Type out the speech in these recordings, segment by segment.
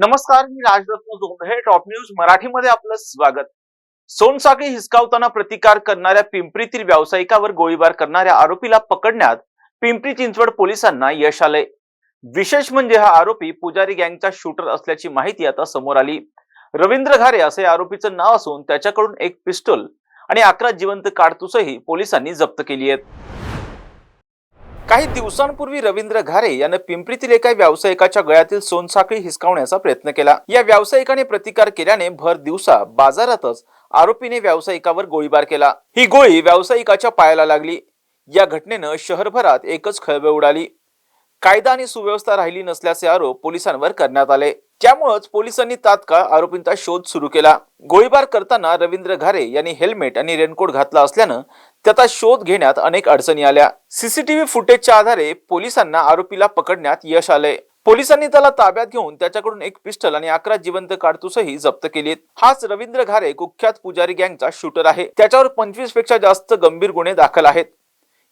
नमस्कार मी Rajratna Jondhale top news मराठीमध्ये आपलं स्वागत. सोनसाखळी हिसकावताना प्रतिकार करणाऱ्या पिंपरीतील व्यावसायिकावर गोळीबार करणाऱ्या आरोपीला पकडण्यात पिंपरी चिंचवड पोलिसांना यश आले विशेष म्हणजे हा आरोपी पुजारी गँगचा शूटर असल्याची माहिती आता समोर आली. रवींद्र घारे असे आरोपीचं नाव असून त्याच्याकडून एक पिस्टल आणि अकरा जिवंत काडतुसही पोलिसांनी जप्त केली आहेत. काही दिवसांपूर्वी रवींद्र घारे यानं पिंपरीतील एका व्यावसायिकाच्या गळ्यातील सोनसाखळी हिसकावण्याचा प्रयत्न केला. या व्यावसायिकाने प्रतिकार केल्याने भर दिवसा बाजारातच आरोपीने व्यावसायिकावर गोळीबार केला. ही गोळी व्यावसायिकाच्या पायाला लागली. या घटनेनं शहरभरात एकच खळबळ उडाली. कायदा आणि सुव्यवस्था राहिली नसल्याचे आरोप पोलिसांवर करण्यात आले. त्यामुळेच पोलिसांनी तात्काळ आरोपींचा शोध सुरू केला. गोळीबार करताना रवींद्र घारे यांनी हेल्मेट आणि रेनकोट घातला असल्यानं त्याचा शोध घेण्यात अनेक अडचणी आल्या. सीसीटीव्ही फुटेजच्या आधारे पोलिसांना आरोपीला पकडण्यात यश आले पोलिसांनी त्याला ताब्यात घेऊन त्याच्याकडून एक पिस्टल आणि अकरा जिवंत काडतुसही जप्त केलीत. हाच रवींद्र घारे कुख्यात पुजारी गँगचा शूटर आहे. त्याच्यावर पंचवीसपेक्षा जास्त गंभीर गुन्हे दाखल आहेत.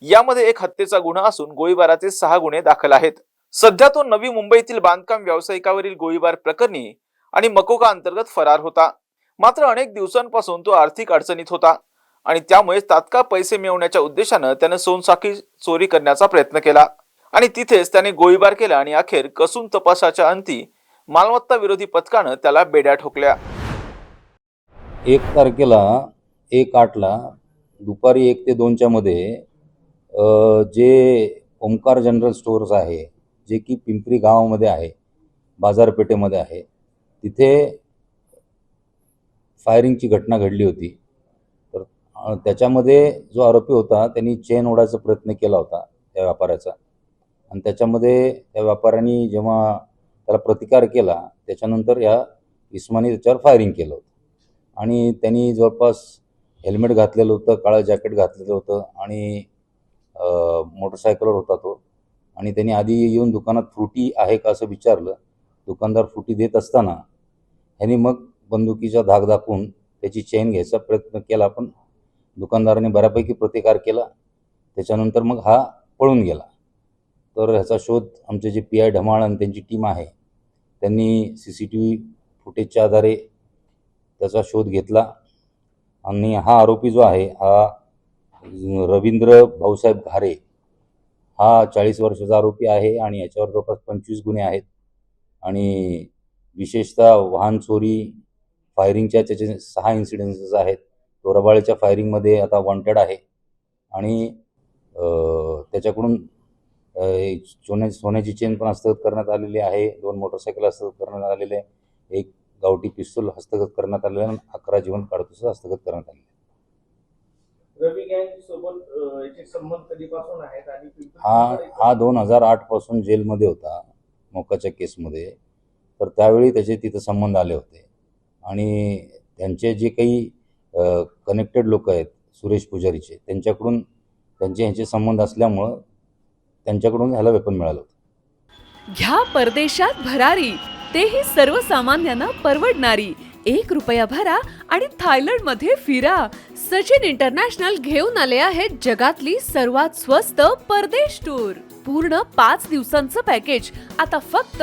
यामध्ये एक हत्येचा गुन्हा असून गोळीबाराचे सहा गुन्हे दाखल आहेत. सध्या तो नवी मुंबईतील बांधकाम व्यावसायिकावरील गोळीबार प्रकरणी आणि मकोका अंतर्गत फरार होता. मात्र अनेक दिवसांपासून तो आर्थिक अडचणीत होता. आणि त्यामुळे तात्काळ पैसे मिळवण्याच्या उद्देशानं त्यानं सोनसाखी चोरी करण्याचा प्रयत्न केला. आणि तिथेच त्याने गोळीबार केला आणि अखेर कसून तपासाच्या अंती मालमत्ता विरोधी पथकानं त्याला बेड्या ठोकल्या. एक तारखेला एक आठला दुपारी एक ते दोनच्या मध्ये जे ओंकार जनरल स्टोअर्स आहे जे की पिंपरी गावामध्ये आहे बाजारपेठेमध्ये आहे तिथे फायरिंगची घटना घडली होती. त्याच्यामध्ये जो आरोपी होता त्यांनी चेन ओढायचा प्रयत्न केला होता त्या व्यापाऱ्याचा. आणि त्याच्यामध्ये त्या व्यापाऱ्यांनी जेव्हा त्याला प्रतिकार केला त्याच्यानंतर या इस्मानी त्याच्यावर फायरिंग केलं होतं. आणि त्यांनी जवळपास हेल्मेट घातलेलं होतं काळं जॅकेट घातलेलं होतं आणि मोटरसायकलवर होता तो. आणि त्यांनी आधी येऊन दुकानात फ्रुटी आहे का असं विचारलं. दुकानदार फ्रुटी देत असताना ह्यांनी मग बंदुकीचा धाक दाखवून त्याची चेन घ्यायचा प्रयत्न केला. पण दुकानदाराने बऱ्यापैकी प्रतिकार केला. त्याच्यानंतर मग हा पळून गेला. तर ह्याचा शोध आमचे जे पी आय ढमाळ आणि त्यांची टीम आहे त्यांनी सी सी टी व्ही फुटेजच्या आधारे त्याचा शोध घेतला. आणि हा आरोपी जो आहे हा रवींद्र भाऊसाहेब घारे हा चाळीस वर्षाचा आरोपी आहे आणि याच्यावर जवळपास पंचवीस गुन्हे आहेत. आणि विशेषतः वाहन चोरी फायरिंगच्या त्याचे सहा इन्सिडेन्सेस आहेत. तो रबाळीच्या फायरिंगमध्ये आता वॉन्टेड आहे. आणि त्याच्याकडून सोन्या सोन्याची चेन पण हस्तगत करण्यात आलेली आहे. दोन मोटरसायकल हस्तगत करण्यात आलेले एक गावठी पिस्तूल हस्तगत करण्यात आलेलं अकरा जीवन काडतुस हस्तगत करण्यात आलेले हा हा दोन हजार आठपासून जेलमध्ये होता मोकाच्या केसमध्ये. तर त्यावेळी त्याचे तिथं संबंध आले होते. आणि त्यांचे जे काही कनेक्टेड लोक आहेत सुरेश पुजारीचे. त्यांच्याकडून त्यांचे ह्याचे संबंध असल्यामुळं त्यांच्याकडून ह्याला वेपन मिळालं होतं. घ्या परदेशात भरारी. तेही सर्वसामान्यांना परवडणारी. एक रुपया भरा आणि थायलंडमध्ये फिरा. सचिन इंटरनॅशनल घेऊन आले आहेत जगातली सर्वात स्वस्त परदेश टूर. पूर्ण पाच दिवसांचं पॅकेज. आता फक्त